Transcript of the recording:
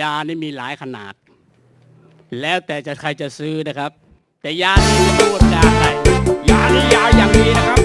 ยานี่มีหลายขนาด แล้วแต่จะใครจะซื้อนะครับ แต่ยาที่พูดจาไใคยานี่ยาอย่างนี้นะครับ